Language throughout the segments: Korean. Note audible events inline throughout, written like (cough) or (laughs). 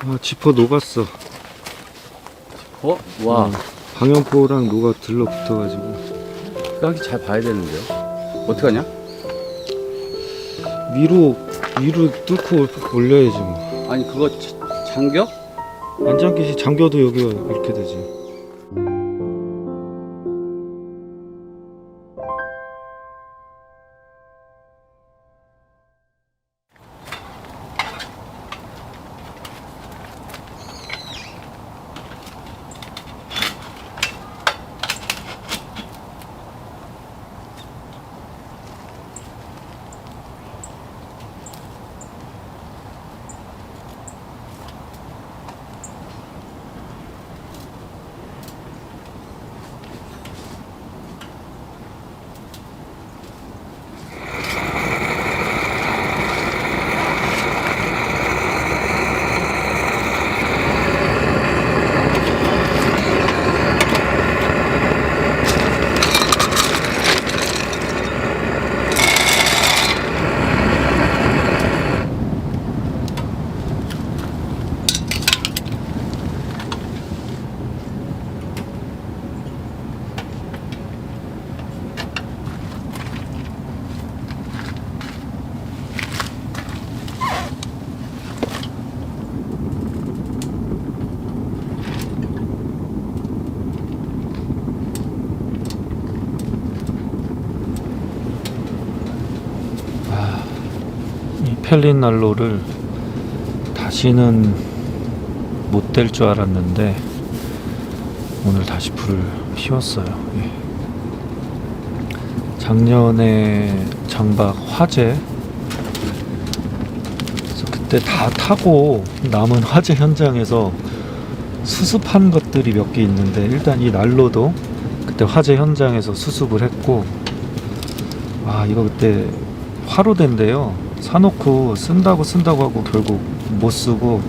아, 지퍼 녹았어. 어? 와, 어, 방염포랑 녹아 들러붙어가지고 끄하기 잘 봐야 되는데요. 어떡하냐? 위로 위로 뚫고 올려야지 뭐. 아니 그거 자- 잠겨? 안장기시 잠겨도 여기가 이렇게 되지. 이 펠린 난로를 다시는 못댈줄 알았는데 오늘 다시 불을 피웠어요. 예. 작년에 장박 화재 그때 다 타고 남은 화재 현장에서 수습한 것들이 몇 개 있는데 일단 이 난로도 그때 화재 현장에서 수습을 했고 아 이거 그때 화로된데요. 사놓고 쓴다고 쓴다고 하고 결국 못 쓰고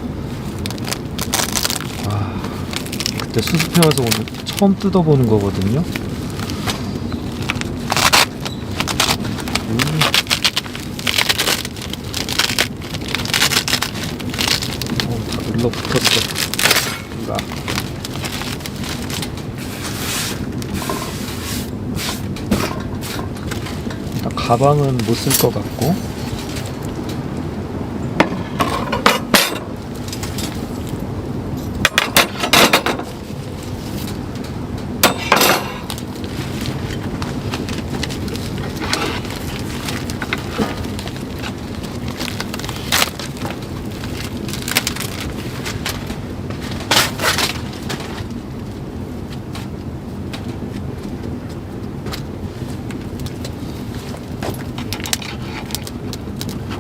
와 그때 수습해 와서 오늘 처음 뜯어보는 거거든요. 음. 어, 다 눌러 붙었어. 나. 일단 가방은 못 쓸 것 같고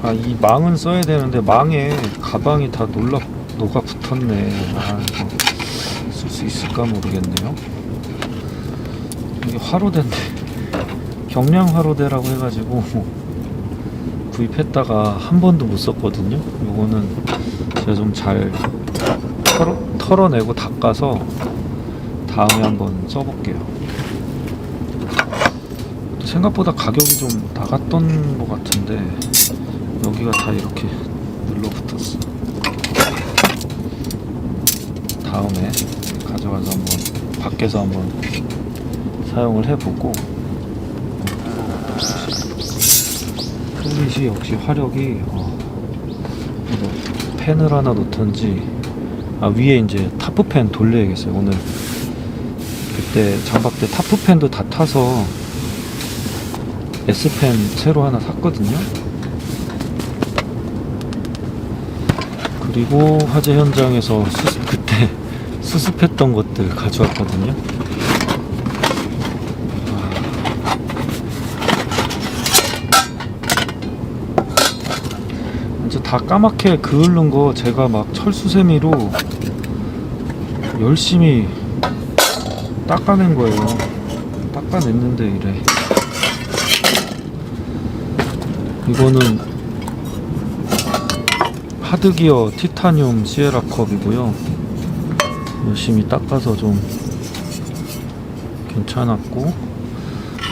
아 이 망은 써야 되는데 망에 가방이 다 놀라 녹아 붙었네. 아 이거 쓸 수 있을까 모르겠네요. 이게 화로대인데 경량 화로대라고 해가지고 (laughs) 구입했다가 한 번도 못 썼거든요. 요거는 제가 좀 잘 털어, 털어내고 닦아서 다음에 한번 써볼게요. 생각보다 가격이 좀 나갔던 것 같은데 여기가 다 이렇게 눌러붙었어. 다음에 가져가서 한번 밖에서 한번 사용을 해보고. 플릿이 역시 화력이 어, 펜을 하나 놓던지 아 위에 이제 타프펜 돌려야겠어요. 오늘 그때 장박 때 타프펜도 다 타서 S펜 새로 하나 샀거든요 그리고 화재 현장에서 수습, 그때 (laughs) 수습했던 것들 가져왔거든요. 아. 이제 다 까맣게 그을른 거 제가 막 철수세미로 열심히 닦아낸 거예요. 닦아냈는데 이래. 이거는 하드기어 티타늄 시에라 컵이고요. 열심히 닦아서 좀 괜찮았고,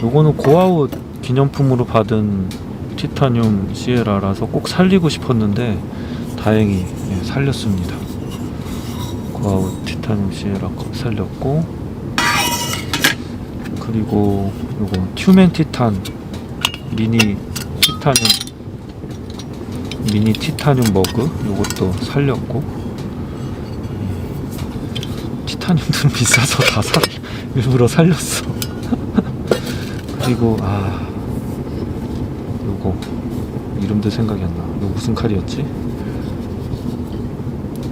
요거는 고아웃 기념품으로 받은 티타늄 시에라라서 꼭 살리고 싶었는데 다행히 예, 살렸습니다. 고아웃 티타늄 시에라 컵 살렸고 그리고 요거 튜맨 티탄 미니 티타늄 미니 티타늄 머그 요것도 살렸고 티타늄들은 비싸서 다 살, 일부러 살렸어 (laughs) 그리고 아 요거 이름도 생각이 안 나. 이거 무슨 칼이었지?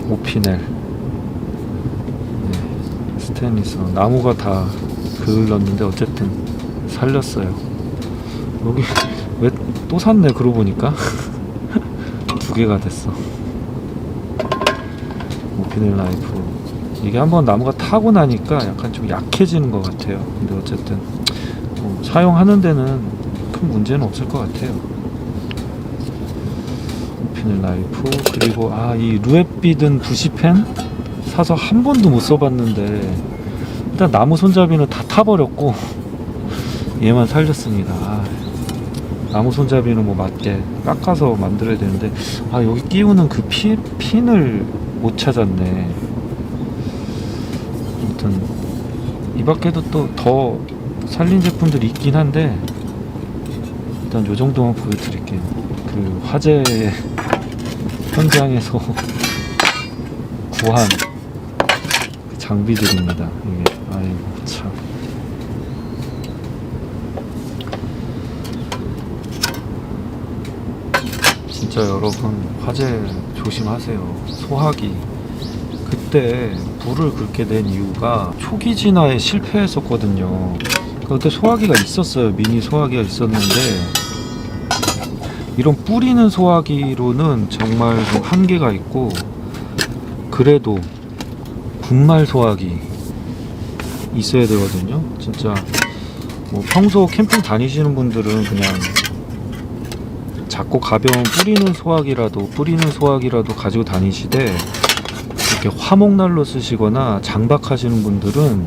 오피넬. 네, 스테인리스. 나무가 다 그을렀는데 어쨌든 살렸어요. 여기 (laughs) 왜 또 샀네 그러고 보니까 두 (laughs) 개가 됐어. 오피넬 라이프. 이게 한번 나무가 타고 나니까 약간 좀 약해지는 것 같아요. 근데 어쨌든 뭐 사용하는 데는 큰 문제는 없을 것 같아요. 오피넬 라이프 그리고 아 이 루에비든 부시펜 사서 한 번도 못 써봤는데 일단 나무 손잡이는 다 타버렸고 (laughs) 얘만 살렸습니다. 아, 나무 손잡이는 뭐 맞게 깎아서 만들어야 되는데 아 여기 끼우는 그 피, 핀을 못 찾았네. 아무튼 이 밖에도 또 더 살린 제품들이 있긴 한데 일단 요 정도만 보여드릴게요. 그 화재 현장에서 (laughs) 구한 그 장비들입니다. 이게 아이고 참. 진짜 여러분 화재 조심하세요. 소화기 그때 불을 긁게 된 이유가 초기 진화에 실패했었거든요. 그때 소화기가 있었어요. 미니 소화기가 있었는데 이런 뿌리는 소화기로는 정말 좀 한계가 있고 그래도 분말 소화기 있어야 되거든요. 진짜 뭐 평소 캠핑 다니시는 분들은 그냥 작고 가벼운 뿌리는 소화기라도 뿌리는 소화기라도 가지고 다니시되 이렇게 화목난로 쓰시거나 장박하시는 분들은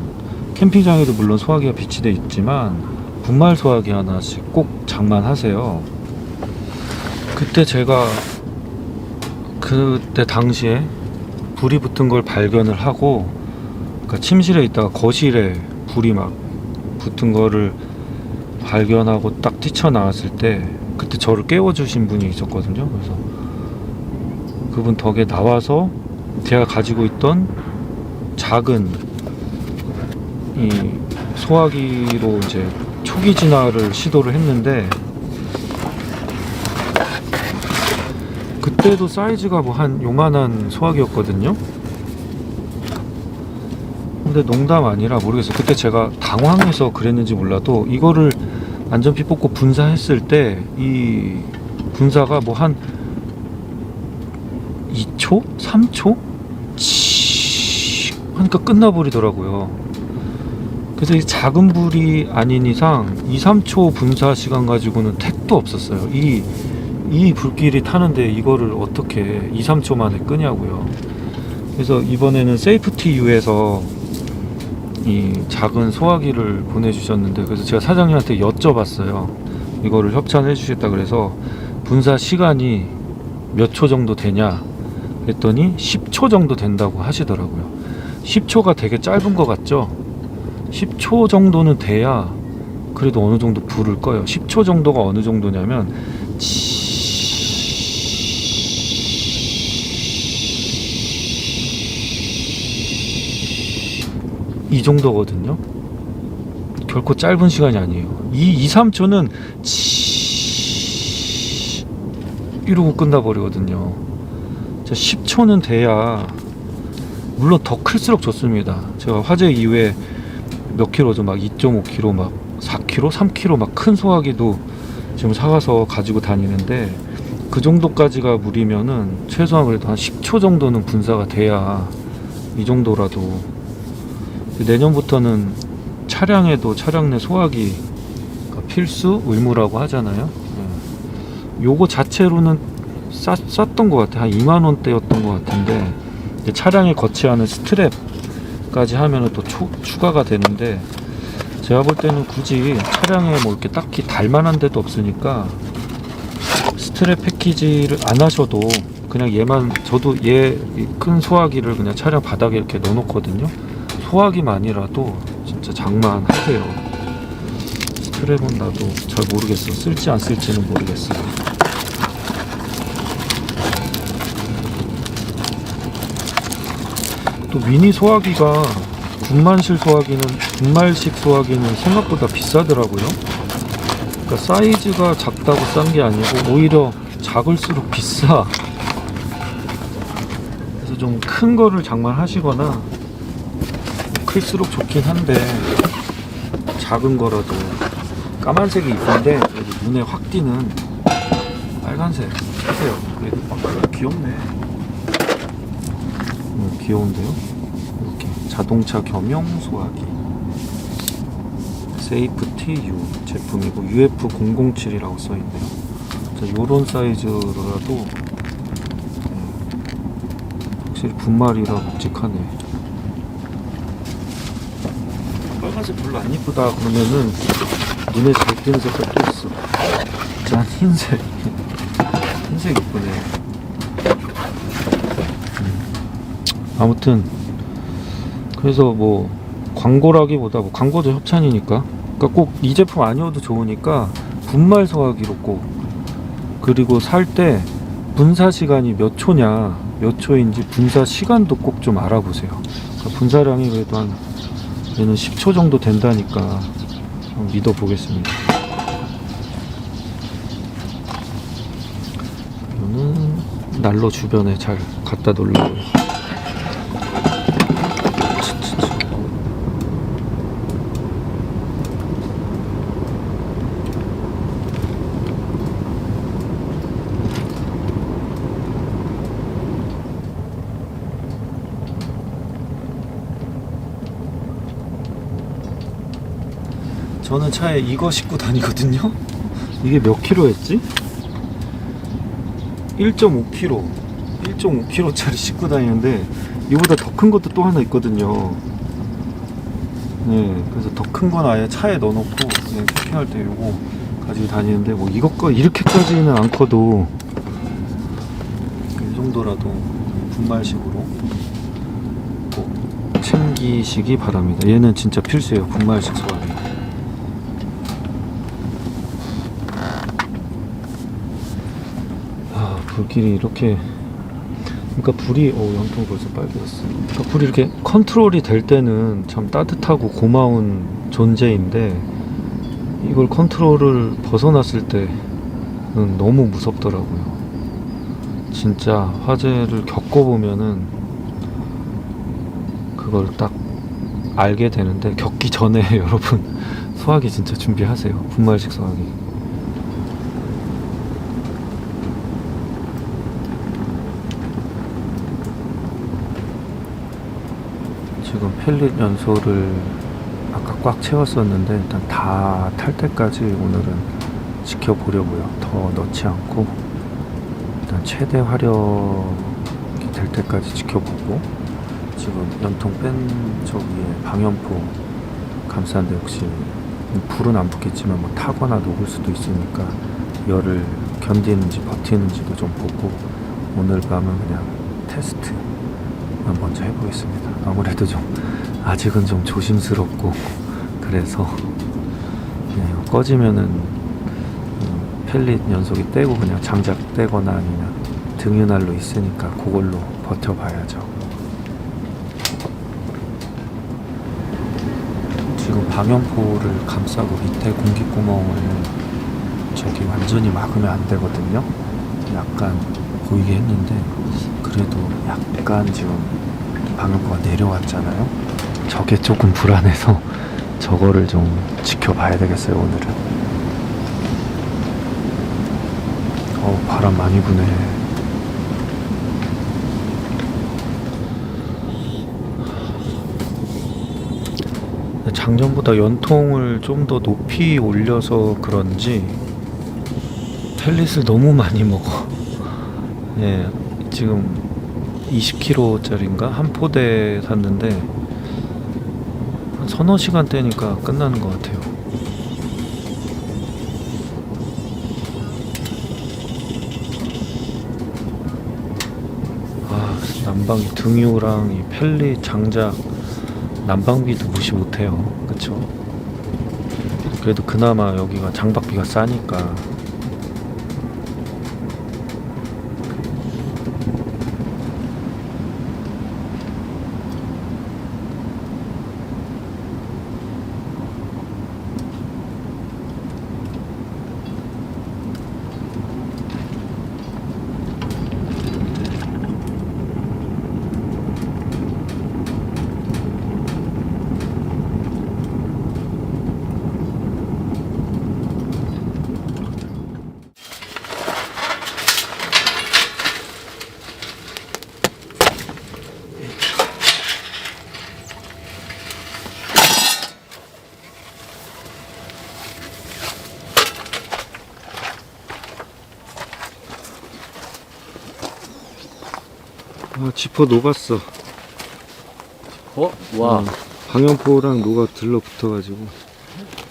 캠핑장에도 물론 소화기가 비치돼 있지만 분말 소화기 하나씩 꼭 장만하세요. 그때 제가 그때 당시에 불이 붙은 걸 발견을 하고 그러니까 침실에 있다가 거실에 불이 막 붙은 거를 발견하고 딱 뛰쳐나왔을 때 그때 저를 깨워주신 분이 있었거든요. 그래서 그분 덕에 나와서 제가 가지고 있던 작은 이 소화기로 이제 초기 진화를 시도를 했는데 그때도 사이즈가 뭐 한 요만한 소화기였거든요. 근데 농담 아니라 모르겠어요. 그때 제가 당황해서 그랬는지 몰라도 이거를 안전피 뽑고 분사했을 때 이 분사가 뭐 한 2초? 3초? 치 하니까 끝나버리더라고요. 그래서 이 작은 불이 아닌 이상 2, 3초 분사 시간 가지고는 택도 없었어요. 이, 이 불길이 타는데 이거를 어떻게 2, 3초 만에 끄냐고요. 그래서 이번에는 세이프티 U에서 이 작은 소화기를 보내주셨는데 그래서 제가 사장님한테 여쭤봤어요. 이거를 협찬해 주셨다 그래서 분사 시간이 몇 초 정도 되냐 그랬더니 10초 정도 된다고 하시더라고요. 10초가 되게 짧은 것 같죠? 10초 정도는 돼야 그래도 어느 정도 불을 꺼요. 10초 정도가 어느 정도냐면 이 정도거든요. 결코 짧은 시간이 아니에요. 이 2, 3초는 이러고 끝나버리거든요. 자, 10초는 돼야 물론 더 클수록 좋습니다. 제가 화재 이후에 몇 킬로죠? 막 2.5킬로, 막 4킬로, 3킬로 막 큰 소화기도 지금 사가서 가지고 다니는데 그 정도까지가 무리면은 최소한 그래도 한 10초 정도는 분사가 돼야 이 정도라도 내년부터는 차량에도 차량 내 소화기 가 필수 의무라고 하잖아요. 예. 요거 자체로는 싸, 쌌던 것 같아요. 한 2만 원대였던 것 같은데 차량에 거치하는 스트랩까지 하면은 또 추, 추가가 되는데 제가 볼 때는 굳이 차량에 뭐 이렇게 딱히 달만한 데도 없으니까 스트랩 패키지를 안 하셔도 그냥 얘만 저도 얘 큰 소화기를 그냥 차량 바닥에 이렇게 넣어놓거든요. 소화기만이라도 진짜 장만하세요. 스트랩은 나도 잘 모르겠어. 쓸지 안 쓸지는 모르겠어요. 또 미니 소화기가 분만실 소화기는 분말식 소화기는 생각보다 비싸더라고요. 그러니까 사이즈가 작다고 싼 게 아니고 오히려 작을수록 비싸. 그래서 좀 큰 거를 장만하시거나 클수록 좋긴 한데 작은 거라도. 까만색이 이쁜데 여기 눈에 확 띄는 빨간색. 사세요. 그래도 아, 귀엽네. 음, 귀여운데요? 이렇게. 자동차 겸용 소화기. 세이프티 U 제품이고 UF007이라고 써있네요. 요런 사이즈라도 음, 확실히 분말이라 묵직하네 빨간색 별로 안 이쁘다 그러면은 눈에 잘 띄는 색깔 또 있어. 짠 흰색. 흰색 이쁘네. 아무튼 그래서 뭐 광고라기보다 뭐 광고도 협찬이니까. 그러니까 꼭 이 제품 아니어도 좋으니까 분말 소화기로 꼭. 그리고 살 때 분사 시간이 몇 초냐 몇 초인지 분사 시간도 꼭 좀 알아보세요. 그러니까 분사량이 그래도 한 얘는 10초 정도 된다니까 한번 믿어 보겠습니다. 이거는 난로 주변에 잘 갖다 놓으려고요 저는 차에 이거 싣고 다니거든요. 이게 몇 킬로였지? 1.5kg. 1.5kg짜리 싣고 다니는데 이보다 더 큰 것도 또 하나 있거든요. 네, 그래서 더 큰 건 아예 차에 넣어놓고 캠핑할 때 요거 가지고 다니는데 뭐 이것과 이렇게까지는 안 커도 이 정도라도 분말식으로 꼭 챙기시기 바랍니다. 얘는 진짜 필수예요. 분말식 소화기. 아, 불 길이 이렇게 그러니까 불이 오 연통 벌써 빨개졌어. 그러니까 불이 이렇게 컨트롤이 될 때는 참 따뜻하고 고마운 존재인데 이걸 컨트롤을 벗어났을 때는 너무 무섭더라고요. 진짜 화재를 겪어보면은 그걸 딱 알게 되는데 겪기 전에 (laughs) 여러분 소화기 진짜 준비하세요. 분말식 소화기. 지금 펠릿 연소를 아까 꽉 채웠었는데 일단 다 탈 때까지 오늘은 지켜보려고요. 더 넣지 않고 일단 최대 화력이 될 때까지 지켜보고 지금 연통 뺀 저 위에 방염포 감싼데 혹시 불은 안 붙겠지만 뭐 타거나 녹을 수도 있으니까 열을 견디는지 버티는지도 좀 보고 오늘 밤은 그냥 테스트 먼저 해보겠습니다. 아무래도 좀 아직은 좀 조심스럽고 그래서 그냥 이거 꺼지면은 음, 펠릿 연속이 떼고 그냥 장작 떼거나 아니면 등유난로 있으니까 그걸로 버텨봐야죠. 지금 방염포를 감싸고 밑에 공기구멍을 저기 완전히 막으면 안 되거든요. 약간 보이게 했는데 그래도 약간 지금 방음포가 내려왔잖아요. 저게 조금 불안해서 (laughs) 저거를 좀 지켜봐야 되겠어요 오늘은. 어 바람 많이 부네. 작년보다 연통을 좀 더 높이 올려서 그런지 펠릿을 너무 많이 먹어. (laughs) 예, 지금 20kg짜리인가? 한 포대 샀는데 한 서너 시간 떼니까 끝나는 것 같아요. 난방비 등유랑 이 펠릿 장작 난방비도 무시 못해요. 그쵸? 그래도 그나마 여기가 장박비가 싸니까 아 지퍼 녹았어 어? 와 어, 방염포랑 녹아 들러붙어가지고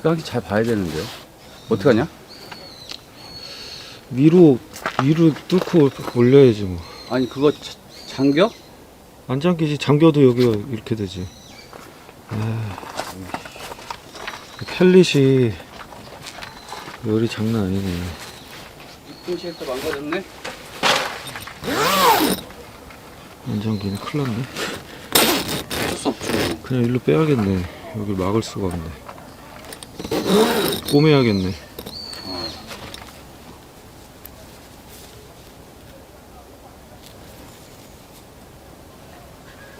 깍이 잘 봐야 되는데요. 어떻게 하냐? 위로 위로 뚫고 올려야지 뭐 아니 그거 자- 잠겨? 안 잠기지 잠겨도 여기가 이렇게 되지 아, 펠릿이 열이 장난 아니네 핑시에서 망가졌네. 안 잠기네 큰일 났네 어쩔 수 없죠. 그냥 일로 빼야겠네 여기 막을 수가 없네 꼬매야겠네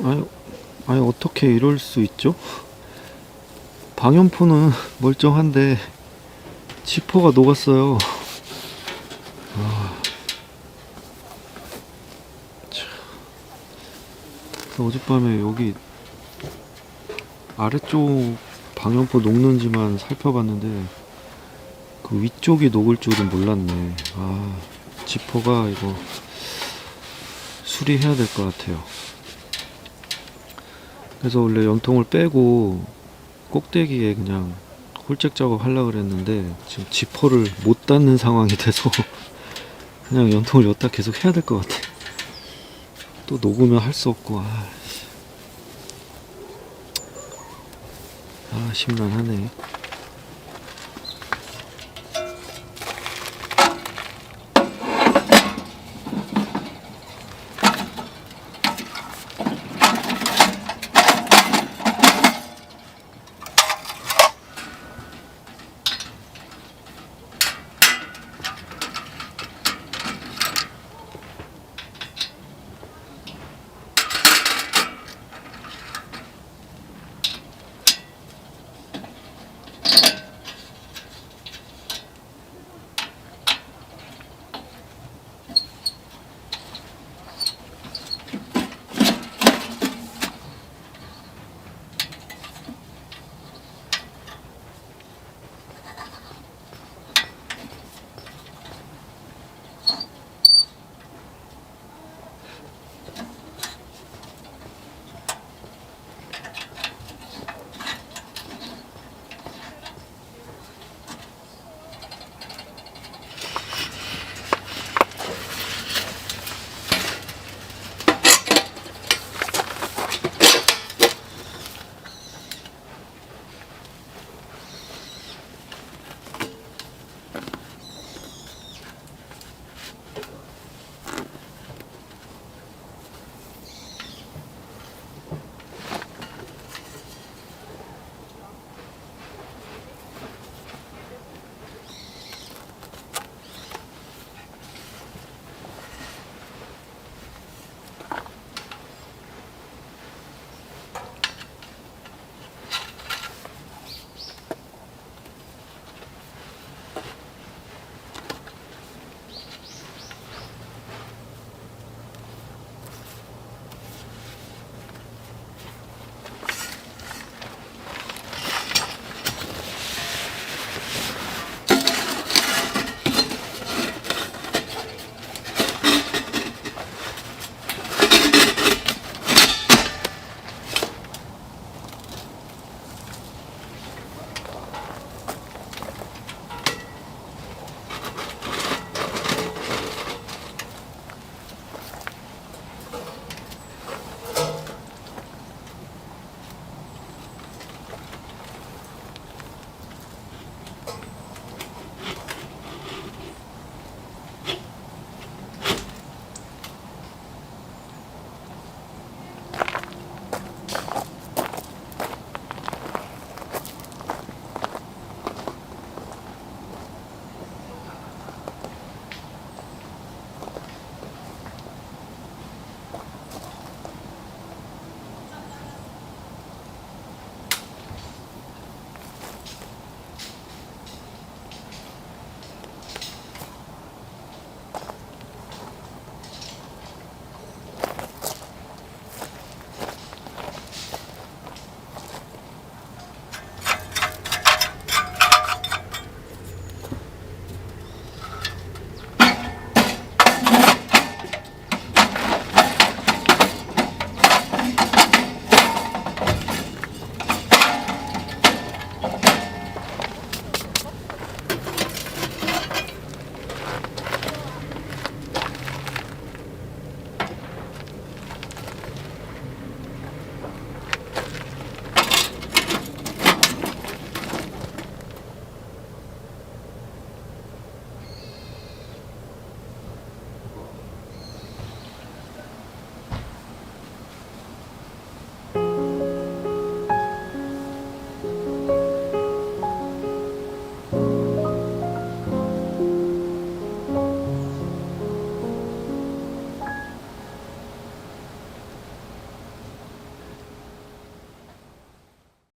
아니, 아니 어떻게 이럴 수 있죠? 방염포는 멀쩡한데 지퍼가 녹았어요. 아, 참. 그래서 어젯밤에 여기 아래쪽 방염포 녹는지만 살펴봤는데 그 위쪽이 녹을 줄은 몰랐네. 아, 지퍼가 이거 수리해야 될 것 같아요. 그래서 원래 연통을 빼고 꼭대기에 그냥 홀짝 작업 하려고 그랬는데 지금 지퍼를 못 닫는 상황이 돼서 (laughs) 그냥 연통을 여기다 계속 해야 될 것 같아. 또 녹으면 할 수 없고 아, 씨. 아 심란하네.